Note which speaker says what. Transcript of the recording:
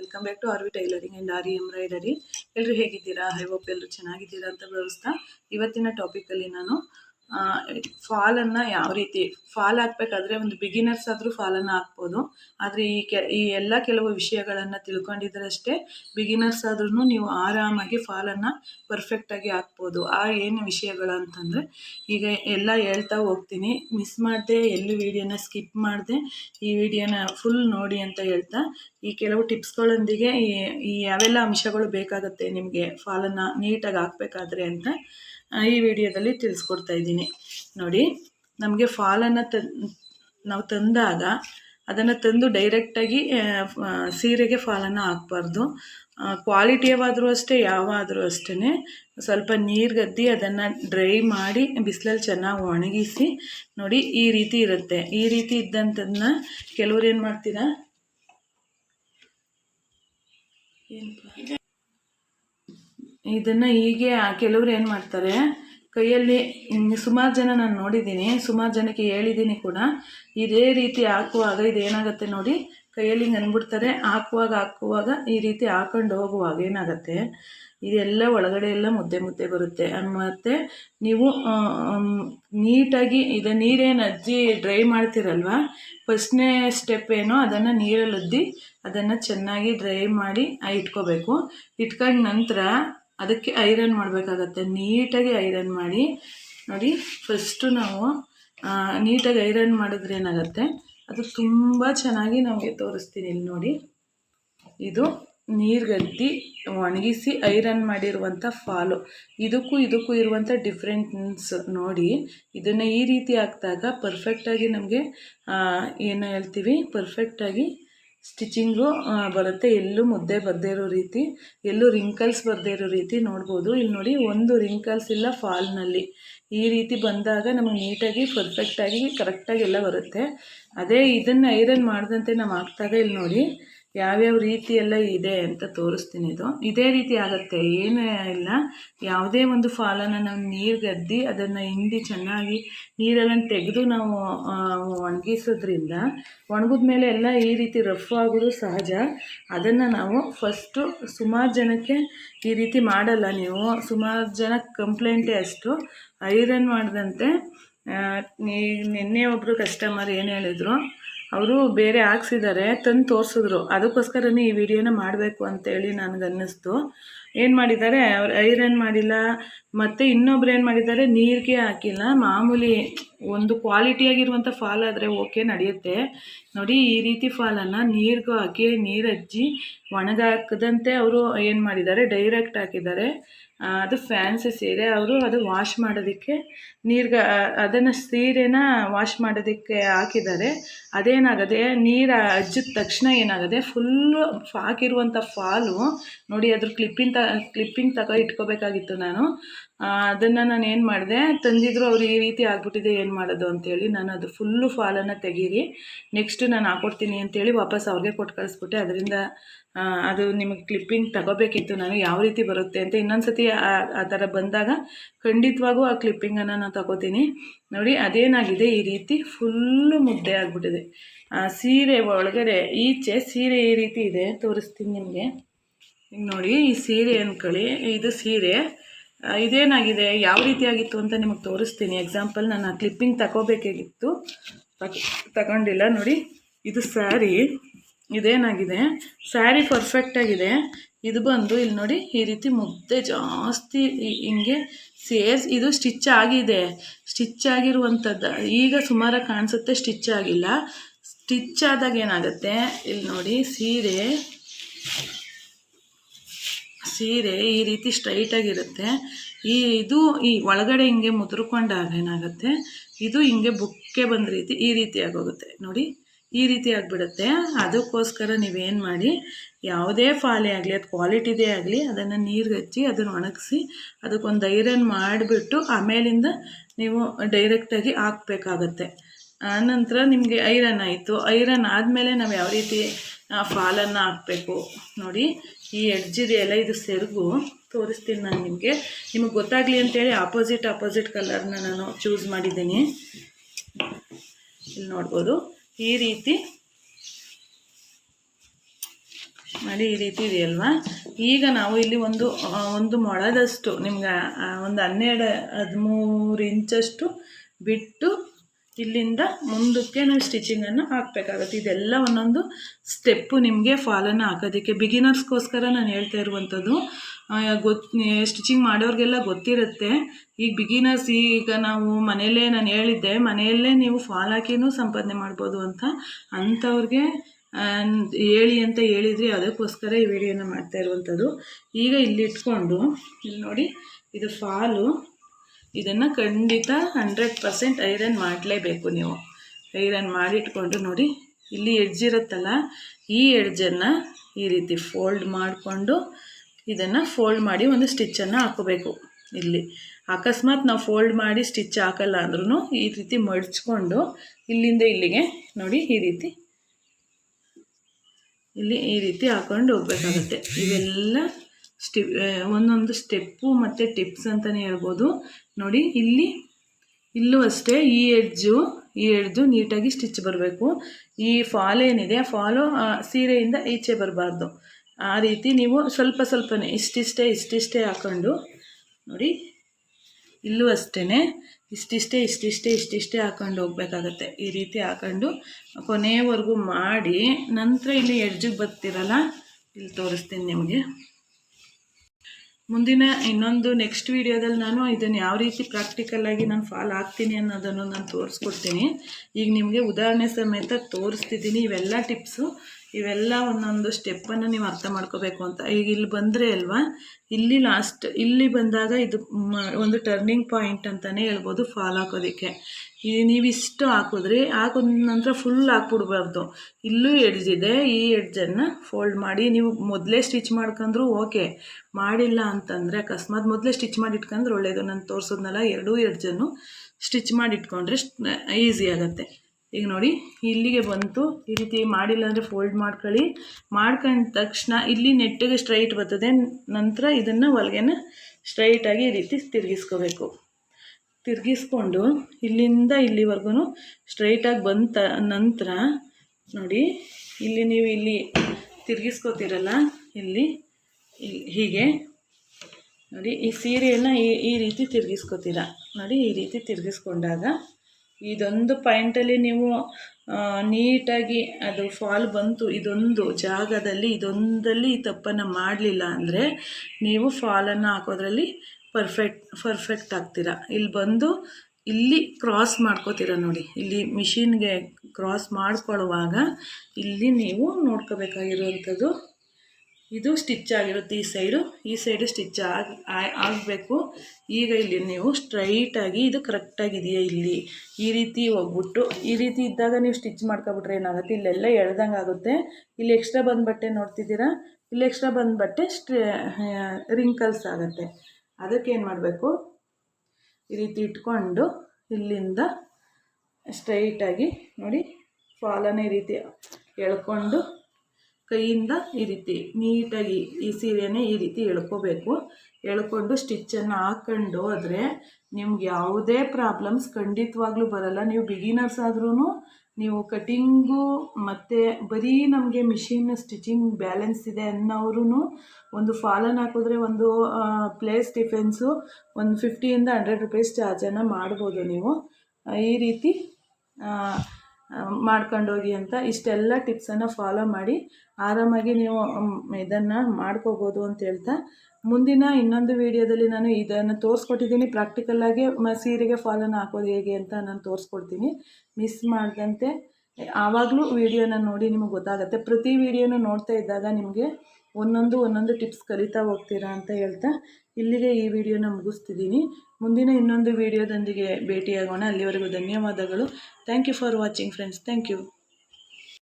Speaker 1: Welcome back to R V tailoring and R embroidery ಎಲ್ಲರೂ ಹೇಗಿದ್ದೀರಾ? I hope ಎಲ್ಲರೂ ಚೆನ್ನಾಗಿದ್ದೀರಾ ಅಂತ ಭಾವಿಸ್ತಾ ಇವತ್ತಿನ ಟಾಪಿಕಲ್ಲಿ ನಾನು ಫಾಲನ್ನು ಯಾವ ರೀತಿ ಫಾಲ್ ಹಾಕ್ಬೇಕಾದ್ರೆ ಒಂದು ಬಿಗಿನರ್ಸ್ ಆದರೂ ಫಾಲನ್ನು ಹಾಕ್ಬೋದು. ಆದರೆ ಈ ಕೆ, ಈ ಎಲ್ಲ ಕೆಲವು ವಿಷಯಗಳನ್ನು ತಿಳ್ಕೊಂಡಿದ್ರಷ್ಟೇ ಬಿಗಿನರ್ಸ್ ಆದ್ರೂ ನೀವು ಆರಾಮಾಗಿ ಫಾಲನ್ನು ಪರ್ಫೆಕ್ಟಾಗಿ ಹಾಕ್ಬೋದು. ಆ ಏನು ವಿಷಯಗಳು ಅಂತಂದರೆ, ಈಗ ಎಲ್ಲ ಹೇಳ್ತಾ ಹೋಗ್ತೀನಿ. ಮಿಸ್ ಮಾಡದೆ, ಎಲ್ಲೂ ವಿಡಿಯೋನ ಸ್ಕಿಪ್ ಮಾಡಿದೆ, ಈ ವಿಡಿಯೋನ ಫುಲ್ ನೋಡಿ ಅಂತ ಹೇಳ್ತಾ ಈ ಕೆಲವು ಟಿಪ್ಸ್ಗಳೊಂದಿಗೆ ಈ ಯಾವೆಲ್ಲ ಅಂಶಗಳು ಬೇಕಾಗುತ್ತೆ ನಿಮಗೆ ಫಾಲನ್ನು ನೀಟಾಗಿ ಹಾಕ್ಬೇಕಾದ್ರೆ ಅಂತ ಈ ವಿಡಿಯೋದಲ್ಲಿ ತಿಳಿಸ್ಕೊಡ್ತಾ ಇದ್ದೀನಿ. ನೋಡಿ, ನಮಗೆ ಫಾಲನ್ನು ತ, ನಾವು ತಂದಾಗ ಅದನ್ನು ತಂದು ಡೈರೆಕ್ಟಾಗಿ ಸೀರೆಗೆ ಫಾಲನ್ನು ಹಾಕ್ಬಾರ್ದು. ಕ್ವಾಲಿಟಿಯವಾದರೂ ಅಷ್ಟೇ, ಯಾವಾದರೂ ಅಷ್ಟೇ ಸ್ವಲ್ಪ ನೀರುಗದ್ದಿ ಅದನ್ನು ಡ್ರೈ ಮಾಡಿ ಬಿಸಿಲಲ್ಲಿ ಚೆನ್ನಾಗಿ ಒಣಗಿಸಿ ನೋಡಿ ಈ ರೀತಿ ಇರುತ್ತೆ. ಈ ರೀತಿ ಇದ್ದಂಥದನ್ನ ಕೆಲವ್ರು ಏನು ಮಾಡ್ತೀರಾ? ಇದನ್ನು ಹೀಗೆ ಕೆಲವ್ರು ಏನು ಮಾಡ್ತಾರೆ, ಕೈಯಲ್ಲಿ ಸುಮಾರು ಜನ ನಾನು ನೋಡಿದ್ದೀನಿ, ಸುಮಾರು ಜನಕ್ಕೆ ಹೇಳಿದ್ದೀನಿ ಕೂಡ. ಇದೇ ರೀತಿ ಹಾಕುವಾಗ ಇದೇನಾಗುತ್ತೆ ನೋಡಿ ಕೈಯಲ್ಲಿ ಅಂದ್ಬಿಡ್ತಾರೆ ಹಾಕುವಾಗ ಹಾಕುವಾಗ ಈ ರೀತಿ ಹಾಕೊಂಡು ಹೋಗುವಾಗ ಏನಾಗುತ್ತೆ? ಇದೆಲ್ಲ ಒಳಗಡೆ ಎಲ್ಲ ಮುದ್ದೆ ಮುದ್ದೆ ಬರುತ್ತೆ. ಮತ್ತು ನೀವು ನೀಟಾಗಿ ಇದು ನೀರೇನು ಅಜ್ಜಿ ಡ್ರೈ ಮಾಡ್ತೀರಲ್ವ? ಫಸ್ಟ್ನೇ ಸ್ಟೆಪ್ ಏನೋ ಅದನ್ನು ನೀರಲ್ಲಿ ಅದ್ದಿ ಅದನ್ನು ಚೆನ್ನಾಗಿ ಡ್ರೈ ಮಾಡಿ ಇಟ್ಕೋಬೇಕು. ಇಟ್ಕೊಂಡ ನಂತರ ಅದಕ್ಕೆ ಐರನ್ ಮಾಡಬೇಕಾಗತ್ತೆ. ನೀಟಾಗಿ ಐರನ್ ಮಾಡಿ, ನೋಡಿ, ಫಸ್ಟು ನಾವು ನೀಟಾಗಿ ಐರನ್ ಮಾಡಿದ್ರೆ ಏನಾಗುತ್ತೆ? ಅದು ತುಂಬ ಚೆನ್ನಾಗಿ ನಮಗೆ ತೋರಿಸ್ತೀನಿ ಇಲ್ಲಿ ನೋಡಿ. ಇದು ನೀರ್ಗಟ್ಟಿ ಒಣಗಿಸಿ ಐರನ್ ಮಾಡಿರುವಂಥ ಫಾಲು. ಇದಕ್ಕೂ ಇದಕ್ಕೂ ಇರುವಂಥ ಡಿಫ್ರೆನ್ಸ್ ನೋಡಿ. ಇದನ್ನು ಈ ರೀತಿ ಹಾಕಿದಾಗ ಪರ್ಫೆಕ್ಟಾಗಿ ನಮಗೆ ಏನು ಹೇಳ್ತೀವಿ? ಪರ್ಫೆಕ್ಟಾಗಿ ಸ್ಟಿಚಿಂಗು ಬರುತ್ತೆ. ಎಲ್ಲೂ ಮುದ್ದೆ ಬರದೇ ಇರೋ ರೀತಿ, ಎಲ್ಲೂ ರಿಂಕಲ್ಸ್ ಬರದೇ ಇರೋ ರೀತಿ ನೋಡ್ಬೋದು. ಇಲ್ಲಿ ನೋಡಿ, ಒಂದು ರಿಂಕಲ್ಸ್ ಇಲ್ಲ ಫಾಲ್ನಲ್ಲಿ. ಈ ರೀತಿ ಬಂದಾಗ ನಮಗೆ ನೀಟಾಗಿ ಪರ್ಫೆಕ್ಟಾಗಿ ಕರೆಕ್ಟಾಗಿ ಎಲ್ಲ ಬರುತ್ತೆ. ಅದೇ ಇದನ್ನು ಐರನ್ ಮಾಡಿದಂತೆ ನಾವು ಹಾಕ್ದಾಗ ಇಲ್ಲಿ ನೋಡಿ ಯಾವ್ಯಾವ ರೀತಿ ಎಲ್ಲ ಇದೆ ಅಂತ ತೋರಿಸ್ತೀನಿ ಇದು. ಇದೇ ರೀತಿ ಆಗುತ್ತೆ, ಏನೂ ಇಲ್ಲ. ಯಾವುದೇ ಒಂದು ಫಾಲನ್ನು ನಾವು ನೀರುಗದ್ದಿ ಅದನ್ನು ಹಿಂಡಿ ಚೆನ್ನಾಗಿ ನೀರೆಲ್ಲ ತೆಗೆದು ನಾವು ಒಣಗಿಸೋದ್ರಿಂದ ಒಣಗಿದ ಮೇಲೆ ಎಲ್ಲ ಈ ರೀತಿ ರಫ್ ಆಗೋದು ಸಹಜ. ಅದನ್ನು ನಾವು ಫಸ್ಟು ಸುಮಾರು ಜನಕ್ಕೆ ಈ ರೀತಿ ಮಾಡಲ್ಲ ನೀವು. ಸುಮಾರು ಜನ ಕಂಪ್ಲೇಂಟೇ ಅಷ್ಟು. ಐರನ್ ಮಾಡಿದಂತೆ ನಿನ್ನೆ ಒಬ್ಬರು ಕಸ್ಟಮರ್ ಏನು ಹೇಳಿದರು ಅವರು ಬೇರೆ ಹಾಕ್ಸಿದ್ದಾರೆ ತಂದು ತೋರಿಸಿದ್ರು. ಅದಕ್ಕೋಸ್ಕರನೇ ಈ ವಿಡಿಯೋನ ಮಾಡಬೇಕು ಅಂತೇಳಿ ನನಗನ್ನಿಸ್ತು. ಏನು ಮಾಡಿದ್ದಾರೆ? ಅವ್ರು ಐರನ್ ಮಾಡಿಲ್ಲ, ಮತ್ತು ಇನ್ನೊಬ್ರು ಏನು ಮಾಡಿದ್ದಾರೆ? ನೀರಿಗೆ ಹಾಕಿಲ್ಲ. ಮಾಮೂಲಿ ಒಂದು ಕ್ವಾಲಿಟಿಯಾಗಿರುವಂಥ ಫಾಲ್ ಆದರೆ ಓಕೆ ನಡೆಯುತ್ತೆ. ನೋಡಿ, ಈ ರೀತಿ ಫಾಲನ್ನು ನೀರಿಗೂ ಹಾಕಿ, ನೀರು ಹಚ್ಚಿ ಒಣಗಾಕದಂತೆ ಅವರು ಏನು ಮಾಡಿದ್ದಾರೆ? ಡೈರೆಕ್ಟ್ ಹಾಕಿದ್ದಾರೆ. ಅದು ಫ್ಯಾನ್ಸಿ ಸೀರೆ. ಅವರು ಅದು ವಾಶ್ ಮಾಡೋದಕ್ಕೆ ನೀರ್ಗೆ ಅದನ್ನು ಸೀರೆನ ವಾಶ್ ಮಾಡೋದಕ್ಕೆ ಹಾಕಿದ್ದಾರೆ. ಅದೇನಾಗದೆ, ನೀರು ಹಜ್ಜಿದ ತಕ್ಷಣ ಏನಾಗದೆ ಫುಲ್ಲು ಹಾಕಿರುವಂಥ ಫಾಲು ನೋಡಿ, ಅದ್ರ ಕ್ಲಿಪ್ಪಿಂಗ್ ಕ್ಲಿಪ್ಪಿಂಗ್ ತಗೋ ಇಟ್ಕೋಬೇಕಾಗಿತ್ತು ನಾನು. ಅದನ್ನು ನಾನು ಏನು ಮಾಡಿದೆ, ತಂದಿದ್ರು ಅವ್ರು ಈ ರೀತಿ ಆಗಿಬಿಟ್ಟಿದೆ, ಏನು ಮಾಡೋದು ಅಂತೇಳಿ ನಾನು ಅದು ಫುಲ್ಲು ಫಾಲನ್ನು ತೆಗೀರಿ. ನೆಕ್ಸ್ಟ್ ನಾನು ಹಾಕೊಡ್ತೀನಿ ಅಂತೇಳಿ ವಾಪಸ್ ಅವ್ರಿಗೆ ಕೊಟ್ಟು ಕಳಿಸ್ಬಿಟ್ಟೆ. ಅದರಿಂದ ಅದು ನಿಮಗೆ ಕ್ಲಿಪ್ಪಿಂಗ್ ತಗೋಬೇಕಿತ್ತು ನಾನು, ಯಾವ ರೀತಿ ಬರುತ್ತೆ ಅಂತ. ಇನ್ನೊಂದು ಸತಿ ಆ ಥರ ಬಂದಾಗ ಖಂಡಿತವಾಗೂ ಆ ಕ್ಲಿಪ್ಪಿಂಗನ್ನು ನಾನು ತಗೋತೀನಿ. ನೋಡಿ, ಅದೇನಾಗಿದೆ, ಈ ರೀತಿ ಫುಲ್ಲು ಮುದ್ದೆ ಆಗಿಬಿಟ್ಟಿದೆ. ಸೀರೆ ಒಳಗಡೆ ಈಚೆ ಸೀರೆ ಈ ರೀತಿ ಇದೆ, ತೋರಿಸ್ತೀನಿ ನಿಮಗೆ. ಈಗ ನೋಡಿ, ಈ ಸೀರೆ ಅಂದ್ಕೊಳ್ಳಿ ಇದು ಸೀರೆ. ಇದೇನಾಗಿದೆ? ಯಾವ ರೀತಿ ಆಗಿತ್ತು ಅಂತ ನಿಮಗೆ ತೋರಿಸ್ತೀನಿ. ಎಕ್ಸಾಂಪಲ್ ನಾನು ಆ ಕ್ಲಿಪ್ಪಿಂಗ್ ತಗೋಬೇಕಾಗಿತ್ತು ತಗೊಂಡಿಲ್ಲ, ನೋಡಿ. ಇದು ಸ್ಯಾರಿ ಇದೇನಾಗಿದೆ? ಸ್ಯಾರಿ ಪರ್ಫೆಕ್ಟಾಗಿದೆ ಇದು ಬಂದು ಇಲ್ಲಿ ನೋಡಿ, ಈ ರೀತಿ ಮುದ್ದೆ ಜಾಸ್ತಿ ಹಿಂಗೆ ಸೇರ್ಸ್, ಇದು ಸ್ಟಿಚ್ ಆಗಿದೆ. ಸ್ಟಿಚ್ ಆಗಿರುವಂಥದ್ದು, ಈಗ ಸುಮಾರಾಗಿ ಕಾಣಿಸುತ್ತೆ ಸ್ಟಿಚ್ ಆಗಿಲ್ಲ. ಸ್ಟಿಚ್ ಆದಾಗ ಏನಾಗುತ್ತೆ? ಇಲ್ಲಿ ನೋಡಿ, ಸೀರೆ. ಸೀರೆ ಈ ರೀತಿ ಸ್ಟ್ರೈಟಾಗಿರುತ್ತೆ ಈ ಇದು ಈ ಒಳಗಡೆ ಹಿಂಗೆ ಮುದುರ್ಕೊಂಡಾಗ ಏನಾಗುತ್ತೆ, ಇದು ಹಿಂಗೆ ಬುಕ್ಕೆ ಬಂದ ರೀತಿ ಈ ರೀತಿ ಆಗೋಗುತ್ತೆ. ನೋಡಿ, ಈ ರೀತಿ ಆಗಿಬಿಡುತ್ತೆ. ಅದಕ್ಕೋಸ್ಕರ ನೀವೇನು ಮಾಡಿ, ಯಾವುದೇ ಫಾಲೆ ಆಗಲಿ, ಅದು ಕ್ವಾಲಿಟಿದೇ ಆಗಲಿ, ಅದನ್ನು ನೀರು ಹಚ್ಚಿ ಅದನ್ನು ಒಣಗಿಸಿ, ಅದಕ್ಕೊಂದು ಐರನ್ ಮಾಡಿಬಿಟ್ಟು ಆಮೇಲಿಂದ ನೀವು ಡೈರೆಕ್ಟಾಗಿ ಹಾಕ್ಬೇಕಾಗತ್ತೆ. ಆನಂತರ ನಿಮಗೆ ಐರನ್ ಆಯಿತು. ಐರನ್ ಆದಮೇಲೆ ನಾವು ಯಾವ ರೀತಿ ಫಾಲನ್ನು ಹಾಕಬೇಕು ನೋಡಿ. ಈ ಎಡ್ಜಿದೆಯಲ್ಲ ಇದು ಸೆರಗು. ತೋರಿಸ್ತೀನಿ ನಾನು ನಿಮಗೆ. ನಿಮಗೆ ಗೊತ್ತಾಗಲಿ ಅಂತೇಳಿ ಆಪೋಸಿಟ್ ಆಪೋಸಿಟ್ ಕಲರ್ನ ನಾನು ಚೂಸ್ ಮಾಡಿದ್ದೀನಿ. ಇಲ್ಲಿ ನೋಡ್ಬೋದು. ಈ ರೀತಿ ಮಾಡಿ ಈ ರೀತಿ ಇದೆಯಲ್ವಾ ಈಗ ನಾವು ಇಲ್ಲಿ ಒಂದು ಒಂದು ಮೊಳದಷ್ಟು ನಿಮ್ಗೆ ಒಂದು ಹನ್ನೆರಡು, ಹದಿಮೂರು ಇಂಚಷ್ಟು ಬಿಟ್ಟು ಇಲ್ಲಿಂದ ಮುಂದಕ್ಕೆ ನೀವು ಸ್ಟಿಚಿಂಗನ್ನು ಹಾಕಬೇಕಾಗುತ್ತೆ. ಇದೆಲ್ಲ ಒಂದೊಂದು ಸ್ಟೆಪ್ಪು ನಿಮಗೆ ಫಾಲೋನ ಹಾಕೋದಕ್ಕೆ. ಬಿಗಿನರ್ಸ್ಗೋಸ್ಕರ ನಾನು ಹೇಳ್ತಾ ಇರುವಂಥದ್ದು ಗೊತ್ತು ಸ್ಟಿಚಿಂಗ್ ಮಾಡೋರಿಗೆಲ್ಲ ಗೊತ್ತಿರುತ್ತೆ. ಈಗ ಬಿಗಿನರ್ಸ್ ಈಗ ನಾವು ಮನೆಯಲ್ಲೇ ನಾನು ಹೇಳಿದ್ದೆ, ಮನೆಯಲ್ಲೇ ನೀವು ಫಾಲ್ ಹಾಕಿನೂ ಸಂಪಾದನೆ ಮಾಡ್ಬೋದು ಅಂತ ಅಂಥವ್ರಿಗೆ ಹೇಳಿ ಅಂತ ಹೇಳಿದ್ರಿ ಅದಕ್ಕೋಸ್ಕರ ಈ ವಿಡಿಯೋನ ಮಾಡ್ತಾ ಇರುವಂಥದ್ದು. ಈಗ ಇಲ್ಲಿ ಇಟ್ಕೊಂಡು, ಇಲ್ಲಿ ನೋಡಿ, ಇದು ಫಾಲು ಇದನ್ನು ಖಂಡಿತ ಹಂಡ್ರೆಡ್ ಪರ್ಸೆಂಟ್ ಐರನ್ ಮಾಡಲೇಬೇಕು ನೀವು. ಐರನ್ ಮಾಡಿಟ್ಕೊಂಡು ನೋಡಿ, ಇಲ್ಲಿ ಎಡ್ಜ್ ಇರುತ್ತಲ್ಲ, ಈ ಎಡ್ಜನ್ನು ಈ ರೀತಿ ಫೋಲ್ಡ್ ಮಾಡಿಕೊಂಡು ಇದನ್ನು ಫೋಲ್ಡ್ ಮಾಡಿ ಒಂದು ಸ್ಟಿಚ್ಚನ್ನು ಹಾಕಬೇಕು. ಇಲ್ಲಿ ಅಕಸ್ಮಾತ್ ನಾವು ಫೋಲ್ಡ್ ಮಾಡಿ ಸ್ಟಿಚ್ ಹಾಕಲ್ಲ ಅಂದ್ರೂ ಈ ರೀತಿ ಮಡ್ಚ್ಕೊಂಡು ಇಲ್ಲಿಂದ ಇಲ್ಲಿಗೆ ನೋಡಿ ಈ ರೀತಿ, ಇಲ್ಲಿ ಈ ರೀತಿ ಹಾಕೊಂಡು ಹೋಗ್ಬೇಕಾಗತ್ತೆ. ಇವೆಲ್ಲ ಸ್ಟಿ ಒಂದೊಂದು ಸ್ಟೆಪ್ಪು ಮತ್ತು ಟಿಪ್ಸ್ ಅಂತಲೇ ಹೇಳ್ಬೋದು. ನೋಡಿ, ಇಲ್ಲಿ, ಇಲ್ಲೂ ಅಷ್ಟೇ, ಈ ಎಡ್ಜು ಈ ಎಡ್ಜು ನೀಟಾಗಿ ಸ್ಟಿಚ್ ಬರಬೇಕು. ಈ ಫಾಲ್ ಏನಿದೆ, ಆ ಫಾಲು ಸೀರೆಯಿಂದ ಈಚೆ ಬರಬಾರ್ದು. ಆ ರೀತಿ ನೀವು ಸ್ವಲ್ಪ ಸ್ವಲ್ಪನೇ, ಇಷ್ಟಿಷ್ಟೇ ಇಷ್ಟಿಷ್ಟೇ ಹಾಕೊಂಡು, ನೋಡಿ, ಇಲ್ಲೂ ಅಷ್ಟೇ ಇಷ್ಟಿಷ್ಟೇ ಇಷ್ಟಿಷ್ಟೇ ಇಷ್ಟಿಷ್ಟೇ ಹಾಕೊಂಡು ಹೋಗ್ಬೇಕಾಗತ್ತೆ. ಈ ರೀತಿ ಹಾಕೊಂಡು ಕೊನೆಯವರೆಗೂ ಮಾಡಿ, ನಂತರ ಇಲ್ಲಿ ಎಡ್ಜಿಗೆ ಬರ್ತಿರಲ್ಲ, ಇಲ್ಲಿ ತೋರಿಸ್ತೀನಿ ನಿಮಗೆ. ಮುಂದಿನ ಇನ್ನೊಂದು ನೆಕ್ಸ್ಟ್ ವೀಡಿಯೋದಲ್ಲಿ ನಾನು ಇದನ್ನು ಯಾವ ರೀತಿ ಪ್ರಾಕ್ಟಿಕಲ್ಲಾಗಿ ನಾನು ಫಾಲೋ ಆಗ್ತೀನಿ ಅನ್ನೋದನ್ನು ನಾನು ತೋರಿಸ್ಕೊಡ್ತೀನಿ. ಈಗ ನಿಮಗೆ ಉದಾಹರಣೆ ಸಮೇತ ತೋರಿಸ್ತಿದ್ದೀನಿ ಇವೆಲ್ಲ ಟಿಪ್ಸು ಇವೆಲ್ಲ ಒಂದೊಂದು ಸ್ಟೆಪ್ಪನ್ನು ನೀವು ಅರ್ಥ ಮಾಡ್ಕೋಬೇಕು ಅಂತ. ಈಗ ಇಲ್ಲಿ ಬಂದರೆ ಅಲ್ವಾ, ಇಲ್ಲಿ ಲಾಸ್ಟ್ ಇಲ್ಲಿ ಬಂದಾಗ ಇದು ಒಂದು ಟರ್ನಿಂಗ್ ಪಾಯಿಂಟ್ ಅಂತಲೇ ಹೇಳ್ಬೋದು ಫಾಲ್ ಹಾಕೋದಕ್ಕೆ. ಈ ನೀವಿಷ್ಟು ಹಾಕಿದ್ರಿ ಹಾಕಿದ ನಂತರ ಫುಲ್ ಹಾಕ್ಬಿಡ್ಬಾರ್ದು. ಇಲ್ಲೂ ಎಡ್ಜಿದೆ ಈ ಎಡ್ಜನ್ನು ಫೋಲ್ಡ್ ಮಾಡಿ ನೀವು ಮೊದಲೇ ಸ್ಟಿಚ್ ಮಾಡ್ಕೊಂಡ್ರು ಓಕೆ ಮಾಡಿಲ್ಲ ಅಂತಂದರೆ ಅಕಸ್ಮಾತ್ ಮೊದಲೇ ಸ್ಟಿಚ್ ಮಾಡಿ ಇಟ್ಕೊಂಡ್ರೆ ಒಳ್ಳೆಯದು ನಾನು ತೋರಿಸೋದ್ನಲ್ಲ, ಎರಡೂ ಎಡ್ಜನ್ನು ಸ್ಟಿಚ್ ಮಾಡಿ ಇಟ್ಕೊಂಡ್ರೆ ಈಸಿ ಆಗುತ್ತೆ. ಈಗ ನೋಡಿ, ಇಲ್ಲಿಗೆ ಬಂತು. ಈ ರೀತಿ ಮಾಡಿಲ್ಲ ಅಂದರೆ ಫೋಲ್ಡ್ ಮಾಡ್ಕೊಳ್ಳಿ. ಮಾಡ್ಕೊಂಡ ತಕ್ಷಣ ಇಲ್ಲಿ ನೆಟ್ಟಿಗೆ ಸ್ಟ್ರೈಟ್ ಬರ್ತದೆ. ನಂತರ ಇದನ್ನು ಹೊಲಿಗೆನ ಸ್ಟ್ರೈಟಾಗಿ ಈ ರೀತಿ ತಿರುಗಿಸ್ಕೋಬೇಕು. ತಿರುಗಿಸ್ಕೊಂಡು ಇಲ್ಲಿಂದ ಇಲ್ಲಿವರೆಗೂ ಸ್ಟ್ರೈಟಾಗಿ ಬಂತ ನಂತರ ನೋಡಿ, ಇಲ್ಲಿ ನೀವು ಇಲ್ಲಿ ತಿರುಗಿಸ್ಕೋತೀರಲ್ಲ, ಇಲ್ಲಿ ಹೀಗೆ. ನೋಡಿ, ಈ ಸೀರೆಯನ್ನು ಈ ಈ ರೀತಿ ತಿರುಗಿಸ್ಕೋತೀರ. ನೋಡಿ, ಈ ರೀತಿ ತಿರುಗಿಸ್ಕೊಂಡಾಗ ಇದೊಂದು ಪಾಯಿಂಟಲ್ಲಿ ನೀವು ನೀಟಾಗಿ ಅದು ಫಾಲ್ ಬಂತು. ಇದೊಂದು ಜಾಗದಲ್ಲಿ, ಇದೊಂದಲ್ಲಿ ಈ ತಪ್ಪನ್ನು ಮಾಡಲಿಲ್ಲ ಅಂದರೆ ನೀವು ಫಾಲನ್ನು ಹಾಕೋದ್ರಲ್ಲಿ ಪರ್ಫೆಕ್ಟ್ ಪರ್ಫೆಕ್ಟ್ ಆಗ್ತೀರಾ. ಇಲ್ಲಿ ಬಂದು ಇಲ್ಲಿ ಕ್ರಾಸ್ ಮಾಡ್ಕೋತೀರ ನೋಡಿ. ಇಲ್ಲಿ ಮಿಷಿನ್ಗೆ ಕ್ರಾಸ್ ಮಾಡ್ಕೊಳ್ಳುವಾಗ ಇಲ್ಲಿ ನೀವು ನೋಡ್ಕೋಬೇಕಾಗಿರುವಂಥದ್ದು ಇದು ಸ್ಟಿಚ್ ಆಗಿರುತ್ತೆ. ಈ ಸೈಡು ಈ ಸೈಡು ಸ್ಟಿಚ್ ಆಗಿ ಆಗಬೇಕು. ಈಗ ಇಲ್ಲಿ ನೀವು ಸ್ಟ್ರೈಟಾಗಿ ಇದು ಕರೆಕ್ಟಾಗಿದೆಯಾ ಇಲ್ಲಿ? ಈ ರೀತಿ ಹೋಗ್ಬಿಟ್ಟು, ಈ ರೀತಿ ಇದ್ದಾಗ ನೀವು ಸ್ಟಿಚ್ ಮಾಡ್ಕೊಬಿಟ್ರೆ ಏನಾಗುತ್ತೆ? ಇಲ್ಲೆಲ್ಲ ಎಳ್ದಂಗೆ ಆಗುತ್ತೆ. ಇಲ್ಲಿ ಎಕ್ಸ್ಟ್ರಾ ಬಂದು ಬಟ್ಟೆ ನೋಡ್ತಿದ್ದೀರಾ? ಇಲ್ಲಿ ಎಕ್ಸ್ಟ್ರಾ ಬಂದು ಬಟ್ಟೆ ರಿಂಕಲ್ಸ್ ಆಗುತ್ತೆ. ಅದಕ್ಕೆ ಏನು ಮಾಡಬೇಕು? ಈ ರೀತಿ ಇಟ್ಕೊಂಡು ಇಲ್ಲಿಂದ ಸ್ಟ್ರೈಟಾಗಿ ನೋಡಿ, ಫಾಲನೇ ರೀತಿ ಎಳ್ಕೊಂಡು ಕೈಯಿಂದ ಈ ರೀತಿ ನೀಟಾಗಿ ಈ ಸೀರೆನೇ ಈ ರೀತಿ ಎಳ್ಕೋಬೇಕು. ಎಳ್ಕೊಂಡು ಸ್ಟಿಚ್ಚನ್ನು ಹಾಕ್ಕೊಂಡು ಹೋದರೆ ನಿಮ್ಗೆ ಯಾವುದೇ ಪ್ರಾಬ್ಲಮ್ಸ್ ಖಂಡಿತವಾಗ್ಲೂ ಬರಲ್ಲ. ನೀವು ಬಿಗಿನರ್ಸ್ ಆದ್ರೂ ನೀವು ಕಟಿಂಗು ಮತ್ತು ಬರೀ ನಮಗೆ ಮಿಷಿನ್ ಸ್ಟಿಚಿಂಗ್ ಬ್ಯಾಲೆನ್ಸ್ ಇದೆ ಅನ್ನೋರು ಒಂದು ಫಾಲನ್ ಹಾಕಿದ್ರೆ ಒಂದು ಪ್ಲೇಸ್ ಡಿಫೆನ್ಸು ಒಂದು ಫಿಫ್ಟಿಯಿಂದ ಹಂಡ್ರೆಡ್ ರುಪೀಸ್ ಚಾರ್ಜನ್ನು ಮಾಡ್ಬೋದು ನೀವು. ಈ ರೀತಿ ಮಾಡ್ಕೊಂಡೋಗಿ ಅಂತ ಇಷ್ಟೆಲ್ಲ ಟಿಪ್ಸನ್ನು ಫಾಲೋ ಮಾಡಿ ಆರಾಮಾಗಿ ನೀವು ಇದನ್ನು ಮಾಡ್ಕೋಬೋದು ಅಂತ ಹೇಳ್ತಾ. ಮುಂದಿನ ಇನ್ನೊಂದು ವಿಡಿಯೋದಲ್ಲಿ ನಾನು ಇದನ್ನು ತೋರಿಸ್ಕೊಟ್ಟಿದ್ದೀನಿ. ಪ್ರಾಕ್ಟಿಕಲ್ಲಾಗಿ ಮ, ಸೀರೆಗೆ ಫಾಲನ್ನು ಹಾಕೋದು ಹೇಗೆ ಅಂತ ನಾನು ತೋರಿಸ್ಕೊಡ್ತೀನಿ. ಮಿಸ್ ಮಾಡ್ದಂತೆ ಆವಾಗಲೂ ವೀಡಿಯೋನ ನೋಡಿ ನಿಮಗೆ ಗೊತ್ತಾಗುತ್ತೆ. ಪ್ರತಿ ವೀಡಿಯೋನು ನೋಡ್ತಾ ಇದ್ದಾಗ ನಿಮಗೆ ಒಂದೊಂದು ಒಂದೊಂದು ಟಿಪ್ಸ್ ಕಲಿತಾ ಹೋಗ್ತೀರಾ ಅಂತ ಹೇಳ್ತಾ ಇಲ್ಲಿಗೆ ಈ ವಿಡಿಯೋನ ಮುಗಿಸ್ತಿದ್ದೀನಿ. ಮುಂದಿನ ಇನ್ನೊಂದು ವಿಡಿಯೋದೊಂದಿಗೆ ಭೇಟಿಯಾಗೋಣ. ಅಲ್ಲಿವರೆಗೂ ಧನ್ಯವಾದಗಳು. Thank you for watching friends thank you